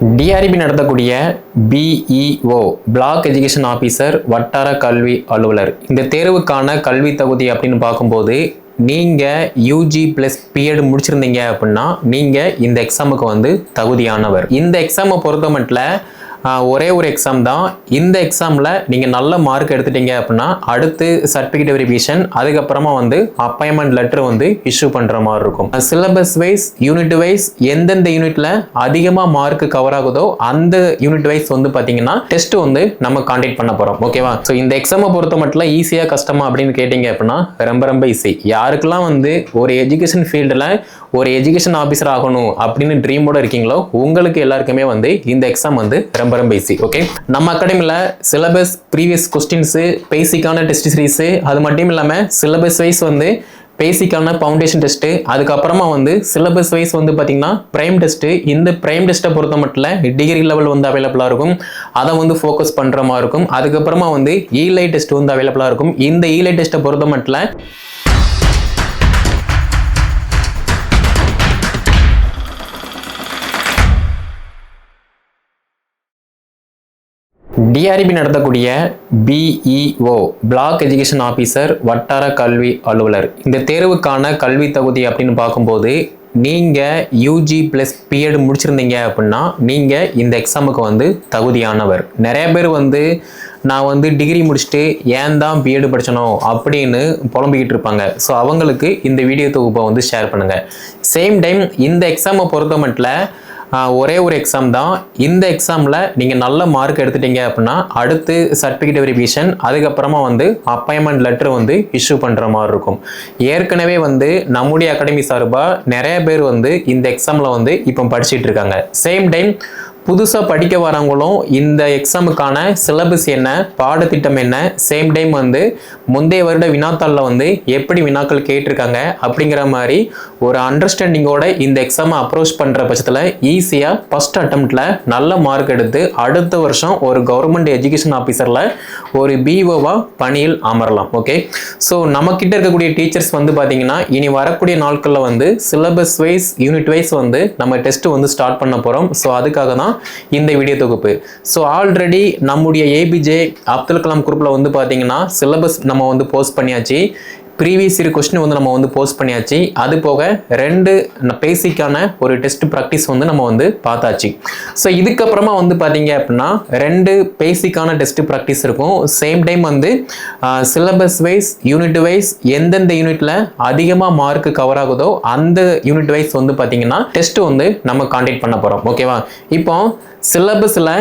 TRP நடத்தக்கூடிய BEO block education officer வட்டார கல்வி அலுவலர். இந்த தேர்வுக்கான கல்வி தகுதி அப்படின்னு பார்க்கும்போது நீங்கள் யூஜி ப்ளஸ் பிஎட் முடிச்சிருந்தீங்க அப்படின்னா நீங்கள் இந்த எக்ஸாமுக்கு வந்து தகுதியானவர். இந்த எக்ஸாமை பொறுத்த மட்டும் ஒரே ஒரு எக்ஸாம் தான். இந்த எக்ஸாமில் நீங்கள் நல்ல மார்க் எடுத்துட்டீங்க அப்படின்னா அடுத்து சர்டிஃபிகேட் வெரிஃபிகேஷன் அதுக்கப்புறமா வந்து அப்பாயின்மெண்ட் லெட்டர் வந்து இஷ்யூ பண்ணுற மாதிரி இருக்கும். சிலபஸ் வைஸ் யூனிட் வைஸ் எந்தெந்த யூனிட்டில் அதிகமாக மார்க் கவர் ஆகுதோ அந்த யூனிட் வைஸ் வந்து பார்த்தீங்கன்னா டெஸ்ட் வந்து நம்ம கான்டாக்ட் பண்ண போகிறோம் ஓகேவா ஸோ இந்த எக்ஸாமை பொறுத்த மட்டும் ஈஸியாக கஷ்டமா அப்படின்னு கேட்டிங்க அப்படின்னா ரொம்ப ரொம்ப ஈஸி யாருக்கெல்லாம் வந்து ஒரு எஜுகேஷன் ஃபீல்டில் ஒரு எஜுகேஷன் ஆஃபீஸர் ஆகணும் அப்படின்னு ட்ரீமோட இருக்கீங்களோ உங்களுக்கு எல்லாருக்குமே வந்து இந்த எக்ஸாம் வந்து ரொம்ப ரொம்ப ஈஸி ஓகே நம்ம அகாடமியில் சிலபஸ் ப்ரீவியஸ் கொஸ்டின்ஸு பேசிக்கான டெஸ்ட் சீரீஸு அது மட்டும் இல்லாமல் சிலபஸ் வைஸ் வந்து பேசிக்கான ஃபவுண்டேஷன் டெஸ்ட்டு அதுக்கப்புறமா வந்து சிலபஸ் வைஸ் வந்து பார்த்திங்கன்னா ப்ரைம் டெஸ்ட்டு இந்த ப்ரைம் டெஸ்ட்டை பொறுத்த மட்டும் டிகிரி லெவல் வந்து அவைலபிளாக இருக்கும். அதை வந்து ஃபோக்கஸ் பண்ணுற மாதிரி இருக்கும். அதுக்கப்புறமா வந்து இலை டெஸ்ட் வந்து அவைலபிளாக இருக்கும். இந்த இலை டெஸ்ட்டை பொறுத்த மட்டும் டிஆர்பி நடத்தக்கூடிய பிஇஓ பிளாக் எஜுகேஷன் ஆஃபீஸர் வட்டார கல்வி அலுவலர். இந்த தேர்வுக்கான கல்வி தகுதி அப்படின்னு பார்க்கும்போது நீங்கள் யூஜி ப்ளஸ் பிஎட் முடிச்சிருந்தீங்க அப்படின்னா நீங்கள் இந்த எக்ஸாமுக்கு வந்து தகுதியானவர். நிறைய பேர் வந்து நான் வந்து டிகிரி முடிச்சுட்டு ஏன் தான் பிஎட் படிச்சனோ அப்படின்னு புலம்பிக்கிட்டு இருப்பாங்க. ஸோ அவங்களுக்கு இந்த வீடியோ தொகுப்பை வந்து ஷேர் பண்ணுங்கள் சேம் டைம் இந்த எக்ஸாமை பொறுத்த மட்டும் ஒரே ஒரு எக்ஸாம் தான். இந்த எக்ஸாமில் நீங்கள் நல்ல மார்க் எடுத்துட்டீங்க அப்படின்னா அடுத்து சர்டிஃபிகேட் வெரிஃபிகேஷன் அதுக்கப்புறமா வந்து அப்பாயின்மெண்ட் லெட்டர் வந்து இஷ்யூ பண்ணுற மாதிரி இருக்கும். ஏற்கனவே வந்து நம்முடைய அகாடமி சார்பாக நிறைய பேர் வந்து இந்த எக்ஸாமில் வந்து இப்போ படிச்சுட்டு இருக்காங்க. சேம் டைம் புதுசாக படிக்க வரவங்களும் இந்த எக்ஸாமுக்கான சிலபஸ் என்ன பாடத்திட்டம் என்ன சேம் டைம் வந்து முந்தைய வருட வினாத்தாளில் வந்து எப்படி வினாக்கள் கேட்டிருக்காங்க அப்படிங்கிற மாதிரி ஒரு அண்டர்ஸ்டாண்டிங்கோட இந்த எக்ஸாமை அப்ரோச் பண்ணுற பட்சத்தில் ஈஸியாக ஃபஸ்ட் அட்டம்ப்டில் நல்ல மார்க் எடுத்து அடுத்த வருஷம் ஒரு கவர்மெண்ட் எஜுகேஷன் ஆஃபீஸரில் ஒரு பிஓவாக பணியில் அமரலாம் ஓகே ஸோ நம்மக்கிட்ட இருக்கக்கூடிய டீச்சர்ஸ் வந்து பார்த்தீங்கன்னா இனி வரக்கூடிய நாட்களில் வந்து சிலபஸ் வைஸ் யூனிட் வைஸ் வந்து நம்ம டெஸ்ட் வந்து ஸ்டார்ட் பண்ண போகிறோம் ஸோ அதுக்காக தான் இந்த வீடியோ தொகுப்பு. ஸோ ஆல்ரெடி நம்முடைய ஏபிஜே அப்துல் கலாம் குரூப்பில் வந்து பார்த்தீங்கன்னா சிலபஸ் நம்ம வந்து போஸ்ட் பண்ணியாச்சு. ப்ரீவியஸ் இயர் கொஸ்டின் வந்து நம்ம வந்து போஸ்ட் பண்ணியாச்சு. அது போக ரெண்டு பேசிக்கான ஒரு டெஸ்ட் ப்ராக்டிஸ் வந்து நம்ம வந்து பார்த்தாச்சு. ஸோ இதுக்கப்புறமா வந்து பார்த்தீங்க அப்படின்னா ரெண்டு பேசிக்கான டெஸ்ட் ப்ராக்டிஸ் இருக்கும். சேம் டைம் வந்து சிலபஸ் வைஸ் யூனிட் வைஸ் எந்தெந்த யூனிட்ல அதிகமாக மார்க் கவர் ஆகுதோ அந்த யூனிட் வைஸ் வந்து பார்த்தீங்கன்னா டெஸ்ட் வந்து நம்ம காண்டக்ட் பண்ண போகிறோம் ஓகேவா இப்போ சிலபஸில்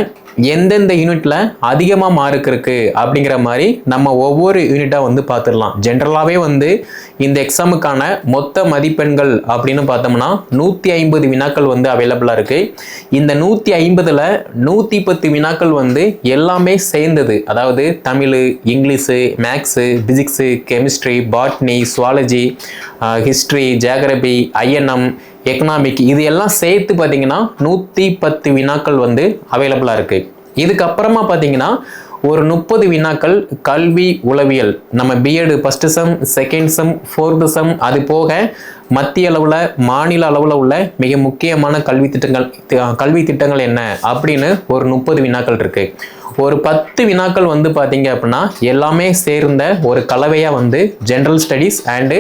எந்தெந்த யூனிட்ல அதிகமாக மார்க் இருக்கு அப்படிங்கிற மாதிரி நம்ம ஒவ்வொரு யூனிட்டாக வந்து பார்த்துடலாம். ஜென்ரலாகவே வந்து இந்த எக்ஸாமுக்கான மொத்த மதிப்பெண்கள் அப்படின்னு பார்த்தோம்னா நூற்றி ஐம்பது வினாக்கள் வந்து அவைலபிளாக இருக்கு. இந்த நூற்றி ஐம்பதில் நூற்றி பத்து வினாக்கள் வந்து எல்லாமே சேர்ந்தது. அதாவது Tamil English maths physics chemistry botany zoology history geography INM economic இது எல்லாம் சேர்த்து பார்த்தீங்கன்னா நூற்றி பத்து வினாக்கள் வந்து அவைலபிளாக இருக்குது இதுக்கப்புறமா பார்த்தீங்கன்னா ஒரு முப்பது வினாக்கள் கல்வி உளவியல். நம்ம BEd first sem second sem fourth sem அது போக மத்திய அளவில் மாநில அளவில் உள்ள மிக முக்கியமான கல்வி திட்டங்கள் கல்வி திட்டங்கள் என்ன? அப்படின்னு ஒரு முப்பது வினாக்கள் இருக்குது ஒரு பத்து வினாக்கள் வந்து பார்த்தீங்க அப்படின்னா எல்லாமே சேர்ந்த ஒரு கலவையாக வந்து general studies and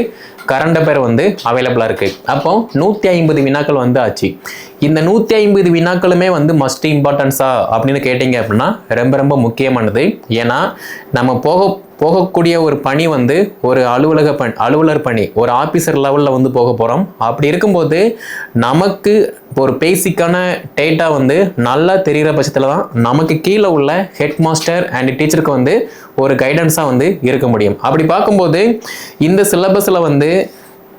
current affair வந்து அவைலபிளாக இருக்குது அப்போ நூற்றி ஐம்பது வினாக்கள் வந்து ஆச்சு. இந்த நூற்றி ஐம்பது வினாக்களுமே வந்து மஸ்ட் இம்பார்ட்டன்ஸா அப்படின்னு கேட்டிங்க அப்படின்னா ரொம்ப ரொம்ப முக்கியமானது. ஏன்னா நம்ம போக போகக்கூடிய ஒரு பணி வந்து ஒரு அலுவலக பணி அலுவலர் பணி ஒரு ஆஃபீஸர் லெவலில் வந்து போக போகிறோம் அப்படி இருக்கும்போது நமக்கு ஒரு பேசிக்கான டேட்டா வந்து நல்லா தெரிகிற பட்சத்தில் தான் நமக்கு கீழே உள்ள ஹெட் மாஸ்டர் அண்ட் டீச்சருக்கு வந்து ஒரு கைடன்ஸாக வந்து இருக்க முடியும். அப்படி பார்க்கும்போது இந்த சிலபஸில் வந்து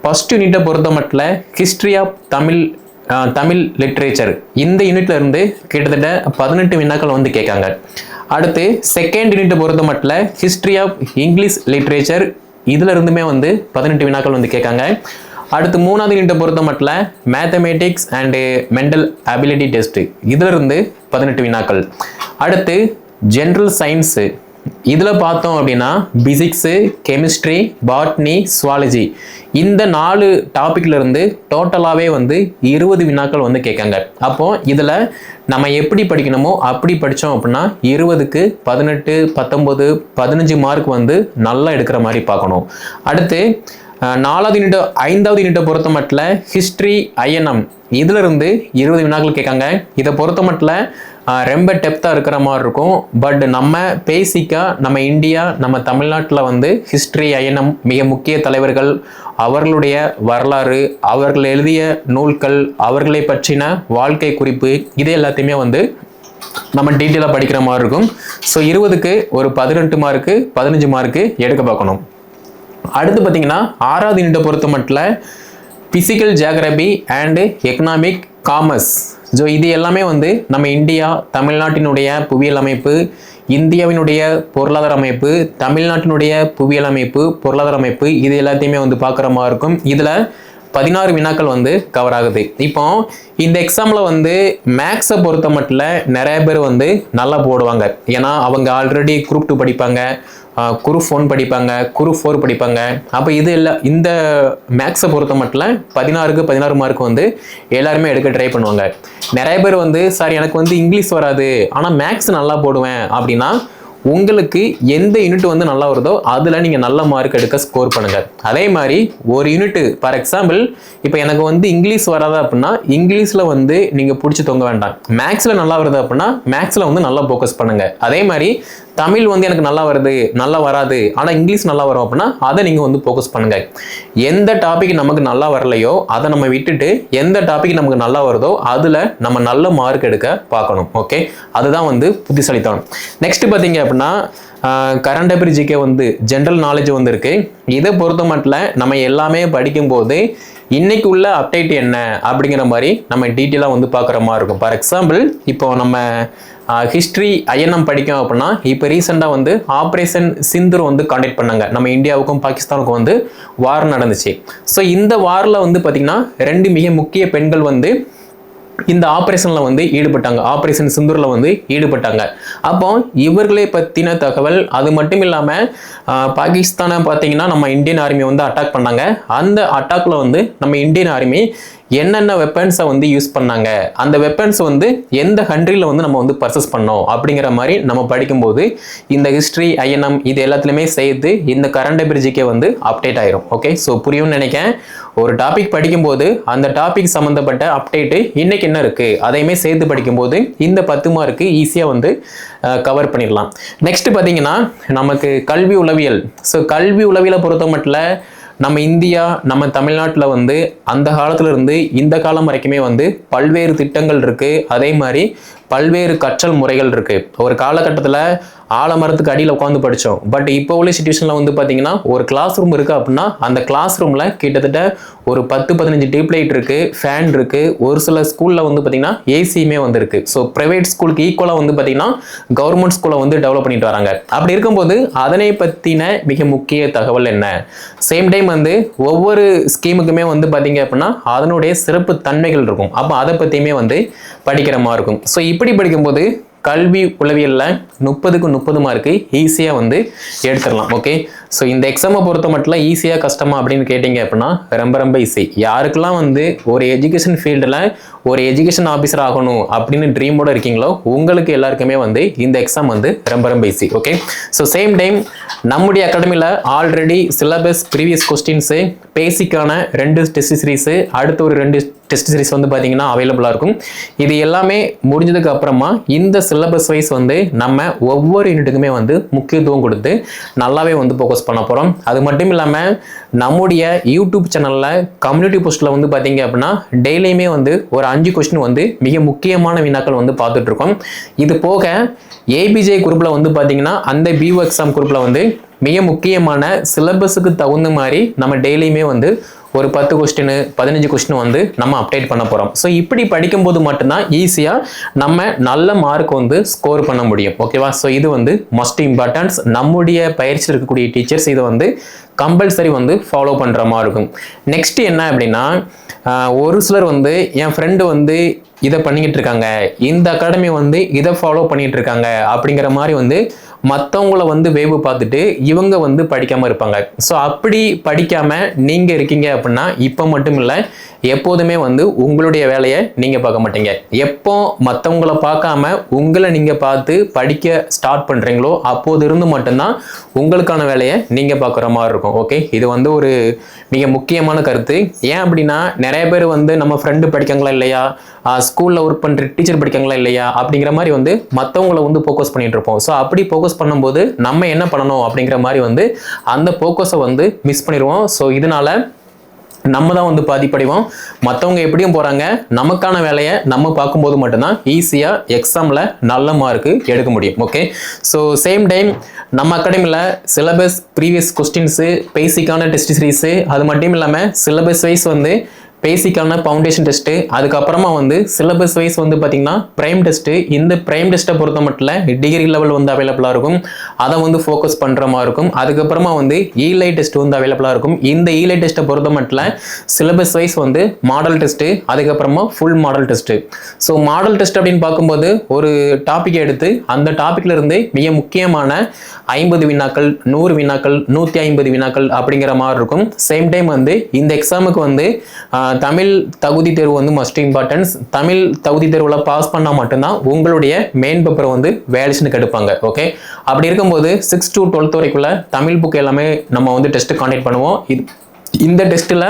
ஃபஸ்ட் யூனிட்டை பொறுத்த மட்டும் history of Tamil Tamil literature இந்த யூனிட்லேருந்து கிட்டத்தட்ட பதினெட்டு வினாக்கள் வந்து கேட்காங்க. அடுத்து செகண்ட் யூனிட் பொறுத்த மட்டும் ஹிஸ்ட்ரி ஆஃப் இங்கிலீஷ் லிட்ரேச்சர் இதுல இருந்துமே வந்து பதினெட்டு வினாக்கள் வந்து கேட்காங்க. அடுத்து மூணாவது யூனிட்டை பொறுத்த மட்டும் mathematics and mental ability test இதுல இருந்து பதினெட்டு வினாக்கள். அடுத்து ஜென்ரல் சயின்ஸு இதில் பார்த்தோம் அப்படின்னா பிசிக்ஸு கெமிஸ்ட்ரி பாட்னி சுவாலஜி இந்த நாலு டாப்பிக்லேருந்து டோட்டலாகவே வந்து இருபது வினாக்கள் வந்து கேட்காங்க. அப்போது இதில் நம்ம எப்படி படிக்கணுமோ அப்படி படித்தோம் அப்படின்னா இருபதுக்கு பதினெட்டு பத்தொம்பது பதினஞ்சு மார்க் வந்து நல்லா எடுக்கிற மாதிரி பார்க்கணும். அடுத்து நாலாவது யூனிட் ஐந்தாவது யூனிட்டை பொறுத்த மட்டில் ஹிஸ்ட்ரி ஐஎன்எம் இதுலேருந்து இருபது வினாக்கள் கேட்காங்க. இதை பொறுத்த மட்டில் ரொம்ப டெப்த்தாக இருக்கிற மாதிரி இருக்கும். பட் நம்ம பேசிக்காக நம்ம இந்தியா நம்ம தமிழ்நாட்டில் வந்து ஹிஸ்ட்ரி அயனம் மிக முக்கிய தலைவர்கள் அவர்களுடைய வரலாறு அவர்கள் எழுதிய நூல்கள் அவர்களை பற்றின வாழ்க்கை குறிப்பு இது எல்லாத்தையுமே வந்து நம்ம டீட்டெயிலாக படிக்கிற மாதிரி இருக்கும். ஸோ இருபதுக்கு ஒரு பதினெட்டு மார்க்கு பதினஞ்சு மார்க்கு எடுக்க பார்க்கணும். அடுத்து பார்த்தீங்கன்னா ஆறாவது யூனிட்டை பொறுத்த மட்டும் physical geography and economic commerce so இது எல்லாமே வந்து நம்ம இந்தியா தமிழ்நாட்டினுடைய புவியியல் அமைப்பு இந்தியாவினுடைய பொருளாதார அமைப்பு தமிழ்நாட்டினுடைய புவியியல் அமைப்பு பொருளாதார அமைப்பு இது எல்லாத்தையுமே வந்து பார்க்குற மாதிரி இருக்கும். இதில் பதினாறு வினாக்கள் வந்து கவர் ஆகுது. இப்போ இந்த எக்ஸாமில் வந்து மேக்ஸை பொறுத்த மட்டும் நிறைய பேர் வந்து நல்லா போடுவாங்க. ஏன்னா அவங்க ஆல்ரெடி குரூப் டூ படிப்பாங்க. குரூப் ஃபோன் படிப்பாங்க குரூப் ஃபோர் படிப்பாங்க. அப்போ இது இல்லை இந்த மேக்ஸை பொறுத்த மட்டும் பதினாறுக்கு பதினாறு மார்க் வந்து எல்லாருமே எடுக்க ட்ரை பண்ணுவாங்க. நிறைய பேர் வந்து சார் எனக்கு வந்து இங்கிலீஷ் வராது. ஆனால் மேக்ஸ் நல்லா போடுவேன். அப்படின்னா உங்களுக்கு எந்த யூனிட் வந்து நல்லா வருதோ அதில் நீங்கள் நல்ல மார்க் எடுக்க ஸ்கோர் பண்ணுங்கள் அதே மாதிரி ஒரு யூனிட்டு ஃபார் எக்ஸாம்பிள் இப்போ எனக்கு வந்து இங்கிலீஷ் வராது அப்படின்னா இங்கிலீஷில் வந்து நீங்கள் பிடிச்சி தொங்க வேண்டாம். மேக்ஸில் நல்லா வருது அப்படின்னா மேக்ஸில் வந்து நல்லா ஃபோக்கஸ் பண்ணுங்கள் அதே மாதிரி தமிழ் வந்து எனக்கு நல்லா வருது நல்லா வராது ஆனால் இங்கிலீஷ் நல்லா வரும் அப்படின்னா அதை நீங்கள் வந்து ஃபோக்கஸ் பண்ணுங்கள் எந்த டாபிக் நமக்கு நல்லா வரலையோ அதை நம்ம விட்டுட்டு எந்த டாபிக் நமக்கு நல்லா வருதோ அதில் நம்ம நல்ல மார்க் எடுக்க பார்க்கணும் ஓகே அதுதான் வந்து புத்திசாலித்தனம். நெக்ஸ்ட் பார்த்தீங்க அப்படின்னா கரண்ட் அஃபேர் ஜிகே வந்து ஜென்ரல் நாலேஜ் வந்திருக்கு. இதை பொறுத்த மட்டும் நம்ம எல்லாமே படிக்கும்போது இன்னைக்கு உள்ள அப்டேட் என்ன அப்படிங்கிற மாதிரி நம்ம டீட்டெயிலாக வந்து பார்க்குற மாதிரி இருக்கும். ஃபார் எக்ஸாம்பிள் இப்போ நம்ம ஹிஸ்ட்ரி ஐஎன்எம் படிக்கும் அப்படின்னா இப்போ ரீசெண்டாக வந்து ஆப்ரேஷன் சிந்தூர் வந்து காண்டக்ட் பண்ணாங்க. நம்ம இந்தியாவுக்கும் பாகிஸ்தானுக்கும் வந்து வார் நடந்துச்சு. ஸோ இந்த வாரில் வந்து பார்த்திங்கன்னா ரெண்டு மிக முக்கிய பெண்கள் வந்து இந்த ஆப்ரேஷனில் வந்து ஈடுபட்டாங்க. ஆப்ரேஷன் சிந்தூரில் வந்து ஈடுபட்டாங்க. அப்போ இவர்களை பற்றின தகவல் அது மட்டும் இல்லாமல் பாகிஸ்தானை பார்த்தீங்கன்னா நம்ம இந்தியன் ஆர்மி வந்து அட்டாக் பண்ணாங்க. அந்த அட்டாக்ல வந்து நம்ம இந்தியன் ஆர்மி என்னென்ன வெப்பன்ஸை வந்து யூஸ் பண்ணாங்க? அந்த வெப்பன்ஸ் வந்து எந்த கண்ட்ரியில் வந்து நம்ம வந்து பர்சஸ் பண்ணோம்? அப்படிங்கிற மாதிரி நம்ம படிக்கும்போது இந்த ஹிஸ்ட்ரி ஐஎன்எம் இது எல்லாத்துலேயுமே சேர்த்து இந்த கரண்ட் அபிரிஜிக்கே வந்து அப்டேட் ஆயிரும். ஓகே ஸோ புரியும்னு நினைக்கிறேன். ஒரு டாபிக் படிக்கும்போது அந்த டாபிக் சம்மந்தப்பட்ட அப்டேட்டு இன்னைக்கு என்ன இருக்குது அதையுமே சேர்த்து படிக்கும்போது இந்த பத்து மார்க்கு ஈஸியாக வந்து கவர் பண்ணிடலாம். நெக்ஸ்ட் பார்த்தீங்கன்னா நமக்கு கல்வி உளவியல். ஸோ கல்வி உளவியலை பொறுத்த மட்டும் நம்ம இந்தியா நம்ம தமிழ்நாட்டில் வந்து அந்த காலத்துல இருந்து இந்த காலம் வரைக்குமே வந்து பல்வேறு திட்டங்கள் இருக்குது அதே மாதிரி பல்வேறு கற்றல் முறைகள் இருக்குது ஒரு காலகட்டத்தில் ஆலமரத்துக்கு அடியில் உட்காந்து படித்தோம் பட் இப்போ உள்ள சுச்சுவேஷனில் வந்து பார்த்தீங்கன்னா ஒரு கிளாஸ் ரூம் இருக்குது அப்படின்னா அந்த கிளாஸ் ரூமில் கிட்டத்தட்ட ஒரு பத்து பதினஞ்சு டியூப் இருக்குது ஃபேன் இருக்குது ஒரு சில ஸ்கூலில் வந்து பார்த்தீங்கன்னா ஏசியுமே வந்துருக்கு. ஸோ ப்ரைவேட் ஸ்கூலுக்கு ஈக்குவலாக வந்து பார்த்தீங்கன்னா கவர்மெண்ட் ஸ்கூலை வந்து டெவலப் பண்ணிட்டு வராங்க. அப்படி இருக்கும்போது அதனை பற்றின மிக முக்கிய தகவல் என்ன? சேம் டைம் வந்து ஒவ்வொரு ஸ்கீமுக்குமே வந்து பார்த்தீங்க அப்படின்னா அதனுடைய சிறப்பு தன்மைகள் இருக்கும். அப்போ அதை பற்றியுமே வந்து படிக்கிற மாதிரி இருக்கும். ஸோ இப்படி படிக்கும்போது கல்வி உளவியலில் முப்பதுக்கு முப்பது மார்க்கு ஈஸியாக வந்து எடுத்துடலாம் ஓகே ஸோ இந்த எக்ஸாமை பொறுத்த மட்டும் ஈஸியாக கஷ்டமா அப்படின்னு கேட்டிங்க அப்படின்னா ரொம்ப ரொம்ப ஈஸி யாருக்கெல்லாம் வந்து ஒரு எஜுகேஷன் ஃபீல்டில் ஒரு எஜுகேஷன் ஆஃபீஸர் ஆகணும் அப்படின்னு ட்ரீமோட இருக்கீங்களோ உங்களுக்கு எல்லாருக்குமே வந்து இந்த எக்ஸாம் வந்து ரொம்ப ரொம்ப easy okay so same time நம்முடைய அகாடமியில் ஆல்ரெடி சிலபஸ் ப்ரீவியஸ் கொஸ்டின்ஸு பேசிக்கான ரெண்டு டெஸ்ட் சீரீஸு அடுத்து ஒரு ரெண்டு டெஸ்ட் சீரிஸ் வந்து பார்த்தீங்கன்னா அவைலபிளாக இருக்கும். இது எல்லாமே முடிஞ்சதுக்கு அப்புறமா இந்த சிலபஸ் வைஸ் வந்து நம்ம ஒவ்வொரு யூனிட்டுக்குமே வந்து முக்கியத்துவம் கொடுத்து நல்லாவே வந்து ஃபோக்கஸ் பண்ண போகிறோம் அது மட்டும் இல்லாமல் நம்முடைய யூடியூப் சேனலில் கம்யூனிட்டி போஸ்ட்டில் வந்து பார்த்தீங்க அப்படின்னா டெய்லியுமே வந்து ஒரு அஞ்சு கொஸ்டின் வந்து மிக முக்கியமான வினாக்கள் வந்து பார்த்துட்ருக்கோம் இது போக ஏபிஜே குரூப்பில் வந்து பார்த்தீங்கன்னா அந்த பியூ எக்ஸாம் குரூப்பில் வந்து மிக முக்கியமான சிலபஸுக்கு தகுந்த மாதிரி நம்ம டெய்லியுமே வந்து ஒரு பத்து கொஸ்டின் பதினஞ்சு கொஸ்டின் வந்து நம்ம அப்டேட் பண்ண போகிறோம் ஸோ இப்படி படிக்கும்போது மட்டும்தான் ஈஸியாக நம்ம நல்ல மார்க் வந்து ஸ்கோர் பண்ண முடியும். ஓகேவா ஸோ இது வந்து மஸ்ட் இம்பார்ட்டன்ஸ் நம்முடைய பயிற்சியில் இருக்கக்கூடிய டீச்சர்ஸ் இதை வந்து கம்பல்சரி வந்து ஃபாலோ பண்ணுற மாதிரி இருக்கும். நெக்ஸ்ட் என்ன அப்படின்னா ஒரு சிலர் வந்து என் ஃப்ரெண்டு வந்து இதை பண்ணிக்கிட்டு இருக்காங்க. இந்த அகாடமி வந்து இதை ஃபாலோ பண்ணிகிட்டு இருக்காங்க அப்படிங்கிற மாதிரி வந்து மற்றவங்கள வந்து வேவு பார்த்துட்டு இவங்க வந்து படிக்காமல் இருப்பாங்க. ஸோ அப்படி படிக்காமல் நீங்கள் இருக்கீங்க அப்படின்னா இப்போ மட்டும் இல்லை எப்போதுமே வந்து உங்களுடைய வேலையை நீங்கள் பார்க்க மாட்டீங்க. எப்போ மற்றவங்கள பார்க்காம உங்களை நீங்கள் பார்த்து படிக்க ஸ்டார்ட் பண்ணுறீங்களோ அப்போது இருந்து மட்டும்தான் உங்களுக்கான வேலையை நீங்கள் பார்க்குற மாதிரி இருக்கும். ஓகே இது வந்து ஒரு மிக முக்கியமான கருத்து. ஏன் அப்படின்னா நிறைய பேர் வந்து நம்ம ஃப்ரெண்டு படிக்காங்களா இல்லையா? ஸ்கூலில் ஒர்க் பண்ணுற டீச்சர் படிக்காங்களா இல்லையா அப்படிங்கிற மாதிரி வந்து மற்றவங்கள வந்து ஃபோக்கஸ் பண்ணிட்டு இருப்போம். ஸோ அப்படி ஃபோக்கஸ் பண்ணும்போது நம்ம என்ன பண்ணணும் அப்படிங்கிற மாதிரி வந்து அந்த ஃபோக்கஸை வந்து மிஸ் பண்ணிடுவோம். ஸோ இதனால நம்ம தான் வந்து பாதிப்படைவோம் மற்றவங்க எப்படியும் போகிறாங்க நமக்கான வேலையை நம்ம பார்க்கும்போது மட்டும்தான் ஈஸியாக எக்ஸாமில் நல்ல மார்க்கு எடுக்க முடியும். ஓகே ஸோ சேம் டைம் நம்ம அகாடமியில் சிலபஸ் ப்ரீவியஸ் கொஸ்டின்ஸு பேசிக்கான டெஸ்ட் சீரீஸு அது மட்டும் இல்லாமல் சிலபஸ் வைஸ் வந்து பேசிக்கான ஃபவுண்டேஷன் டெஸ்ட்டு அதுக்கப்புறமா வந்து சிலபஸ் வைஸ் வந்து பார்த்திங்கன்னா ப்ரைம் டெஸ்ட்டு இந்த ப்ரைம் டெஸ்ட்டை பொறுத்த மட்டும் டிகிரி லெவல் வந்து அவைலபிளாக இருக்கும். அதை வந்து ஃபோக்கஸ் பண்ணுற மாதிரி இருக்கும். அதுக்கப்புறமா வந்து இலை டெஸ்ட் வந்து அவைலபிளாக இருக்கும். இந்த இலை டெஸ்ட்டை பொறுத்த மட்டும் சிலபஸ் வைஸ் வந்து மாடல் டெஸ்ட்டு அதுக்கப்புறமா full model test so model test அப்படின்னு பார்க்கும்போது ஒரு டாப்பிக்கை எடுத்து அந்த டாப்பிக்ல இருந்து மிக முக்கியமான ஐம்பது வினாக்கள் நூறு வினாக்கள் நூற்றி ஐம்பது வினாக்கள் அப்படிங்கிற மாதிரி இருக்கும். சேம் டைம் வந்து இந்த எக்ஸாமுக்கு வந்து தமிழ் தகுதி தேர்வு வந்து மஸ்ட் இம்பார்ட்டன்ஸ் தமிழ் தகுதி தேர்வில் பாஸ் பண்ணால் மட்டும்தான் உங்களுடைய மெயின் பேப்பரை வந்து வேலிஷனுக்கு எடுப்பாங்க ஓகே அப்படி இருக்கும்போது சிக்ஸ் டு டுவெல்த் வரைக்குள்ள தமிழ் புக் எல்லாமே நம்ம வந்து டெஸ்ட்டு காண்டக்ட் பண்ணுவோம். இது இந்த டெஸ்ட்டில்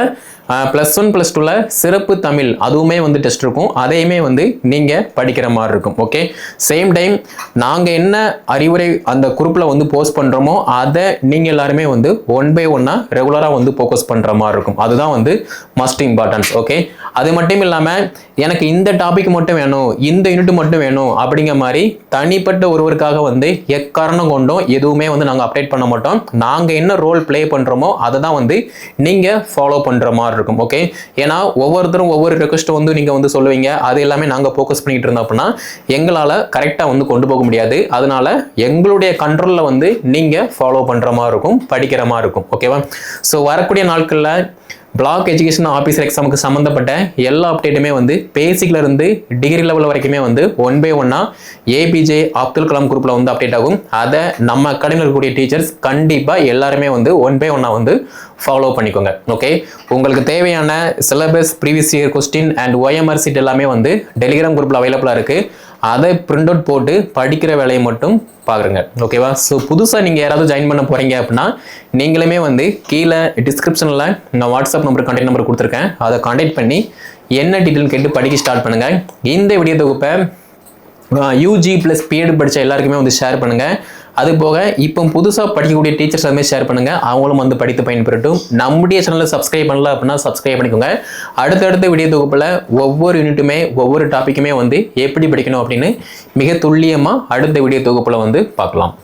ப்ளஸ் ஒன் ப்ளஸ் டூவில் சிறப்பு தமிழ் அதுவுமே வந்து டெஸ்ட் இருக்கும். அதையுமே வந்து நீங்கள் படிக்கிற மாதிரி இருக்கும். ஓகே சேம் டைம் நாங்கள் என்ன அறிவுரை அந்த குரூப்பில் வந்து போஸ்ட் பண்ணுறோமோ அதை நீங்கள் எல்லாருமே வந்து ஒன் பை ஒன்னாக ரெகுலராக வந்து ஃபோக்கஸ் பண்ணுற மாதிரி இருக்கும். அதுதான் வந்து மஸ்ட் இம்பார்ட்டன்ஸ் ஓகே அது மட்டும் இல்லாமல் எனக்கு இந்த டாபிக் மட்டும் வேணும் இந்த யூனிட் மட்டும் வேணும் அப்படிங்கிற மாதிரி தனிப்பட்ட ஒருவருக்காக வந்து எக்காரணம் கொண்டும் எதுவுமே வந்து நாங்கள் அப்டேட் பண்ண மாட்டோம். நாங்கள் என்ன ரோல் ப்ளே பண்ணுறோமோ அதை தான் வந்து நீங்கள் ஃபாலோ பண்ணுற மாதிரி இருக்கும் ஓகே ஏன்னா ஒவ்வொருத்தரும் ஒவ்வொரு ரெக்வஸ்ட்டும் வந்து நீங்கள் வந்து சொல்லுவீங்க. அது எல்லாமே நாங்கள் ஃபோக்கஸ் பண்ணிட்டு இருந்தோம் அப்படின்னா எங்களால் கரெக்டாக வந்து கொண்டு போக முடியாது. அதனால எங்களுடைய கண்ட்ரோலில் வந்து நீங்கள் ஃபாலோ பண்ணுற மாதிரி இருக்கும் படிக்கிற மாதிரி இருக்கும் ஓகேவா ஸோ வரக்கூடிய நாட்களில் பிளாக் எஜுகேஷன் ஆஃபீஸர் எக்ஸாமுக்கு சம்மந்தப்பட்ட எல்லா அப்டேட்டுமே வந்து பேசிக்ல இருந்து டிகிரி லெவல் வரைக்குமே வந்து ஒன் பை ஒன்னா ஏபிஜே அப்துல் கலாம் குரூப்ல வந்து அப்டேட் ஆகும். அதை நம்ம அகாடமியில் இருக்கக்கூடிய டீச்சர்ஸ் கண்டிப்பாக எல்லாருமே வந்து ஒன் பை ஒன்னா வந்து ஃபாலோ பண்ணிக்கோங்க. ஓகே உங்களுக்கு தேவையான syllabus previous year question and OMR sheet எல்லாமே வந்து டெலிகிராம் குரூப்பில் அவைலபிளாக இருக்குது அதை பிரிண்ட் அவுட் போட்டு படிக்கிற வேலையை மட்டும் பாருங்க. ஓகேவா ஸோ புதுசாக நீங்கள் யாராவது ஜாயின் பண்ண போகிறீங்க அப்படின்னா நீங்களுமே வந்து கீழே டிஸ்கிரிப்ஷனில் நான் வாட்ஸ்அப் நம்பர் கான்டாக்ட் நம்பர் கொடுத்துருக்கேன். அதை கான்டாக்ட் பண்ணி என்ன டீட்டெயில் கேட்டு படிக்க ஸ்டார்ட் பண்ணுங்கள் இந்த வீடியோ தொகுப்பை யூஜி ப்ளஸ் பிஎட் படித்த எல்லாருக்குமே வந்து ஷேர் பண்ணுங்கள் அது போக இப்போ புதுசாக படிக்கக்கூடிய டீச்சர்ஸ் எல்லாமே ஷேர் பண்ணுங்கள் அவங்களும் வந்து படித்து பயன்பெறட்டும். நம்முடைய சேனலை சப்ஸ்கிரைப் பண்ணல அப்படின்னா சப்ஸ்கிரைப் பண்ணிக்கோங்க. அடுத்தடுத்த வீடியோ தொகுப்பில் ஒவ்வொரு யூனிட்டுமே ஒவ்வொரு டாப்பிக்குமே வந்து எப்படி படிக்கணும் அப்படின்னு மிக துல்லியமாக அடுத்த வீடியோ தொகுப்பில் வந்து பார்க்கலாம்.